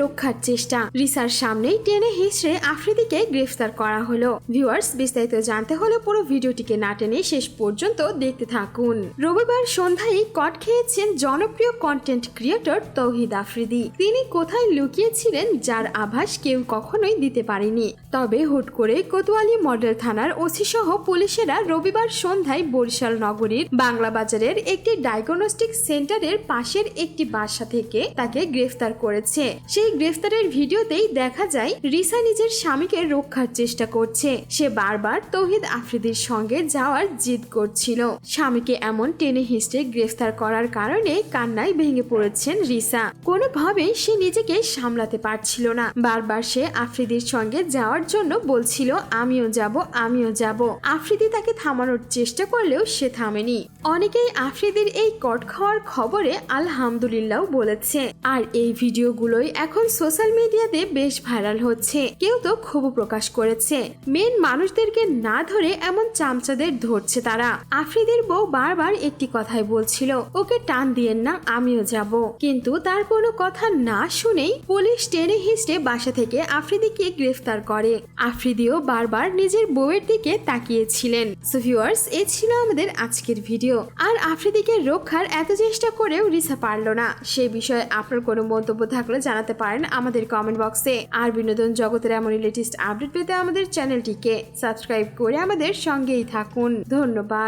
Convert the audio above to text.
রক্ষার চেষ্টা। রিসার সামনেই টেনে হিসড়ে আফ্রিদিকে গ্রেফতার করা হলো। ভিউয়ার্স, বিস্তারিত জানতে হলে পুরো ভিডিওটিকে না টেনে শেষ পর্যন্ত দেখতে থাকুন। রবিবার সন্ধ্যায় কট খেয়েছেন জনপ্রিয় কন্টেন্ট ক্রিয়েটর তৌহিদ আফ্রিদি। তিনি কোথায় লুকিয়েছিলেন যার আভাস কেউ কখনোই দিতে পারেনি। তবে হুট করে কোতোয়ালি মডেল থানার ওসি সহ পুলিশেরা রবিবার সন্ধ্যায় বরিশাল নগরীর বাংলা বাজারের একটি ডায়াগনস্টিক সেন্টারের পাশের একটি বাসা থেকে তাকে গ্রেফতার করেছে। সেই গ্রেফতারের ভিডিওতেই দেখা যায়, রিসা নিজের স্বামীকে রক্ষার চেষ্টা করছে। সে বারবার তৌহিদ আফ্রিদির সঙ্গে যাওয়ার জিদ করছিল। স্বামীকে এমন টেনে হিস্টে গ্রেফতার করার কারণে কান্নায় ভেঙে পড়েছেন রিসা। কোনোভাবেই সে নিজেকে সামলাতে পারছিল না। বারবার সে আফ্রিদির সঙ্গে যাওয়ার জন্য বলছিল, আমিও যাব আমিও যাব। আফ্রিদি তাকে থামানোর চেষ্টা করলেও সে থামেনি। অনেকেই আফ্রিদির এই কট খাওয়ার খবরে আলহামদুলিল্লাহ বলেছে। আর এই ভিডিওগুলোই এখন সোশ্যাল মিডিয়াতে বেশ ভাইরাল হচ্ছে। কেউ তো ক্ষোভ প্রকাশ করেছে। মেন মানুষদেরকে না ধরে এমন চামচাদের ধরছে তারা। আফ্রিদির বউ বারবার একটি কথাই বলছিল, ওকে টান দিয়েন না, আমিও যাব। কিন্তু তার কোনো কথা না শুনেই পুলিশ টেনে হিস্টে বাসা থেকে আফ্রিদিকে গ্রেফতার করে। আফ্রিদিও বারবার নিজের বউয়ের দিকে তাকিয়েছিলেন। সো এ ছিল আমাদের আজকের ভিডিও। আর আফ্রিদিকে রক্ষার এত চেষ্টা করেও রিসা পারল না। সে বিষয়ে আপনার কোনো মন্তব্য থাকলে জানাতে পারেন আমাদের কমেন্ট বক্সে আর বিনোদন জগতের এমনই লেটেস্ট আপডেট পেতে আমাদের চ্যানেলটিকে সাবস্ক্রাইব করে আমাদের সঙ্গেই থাকুন। ধন্যবাদ।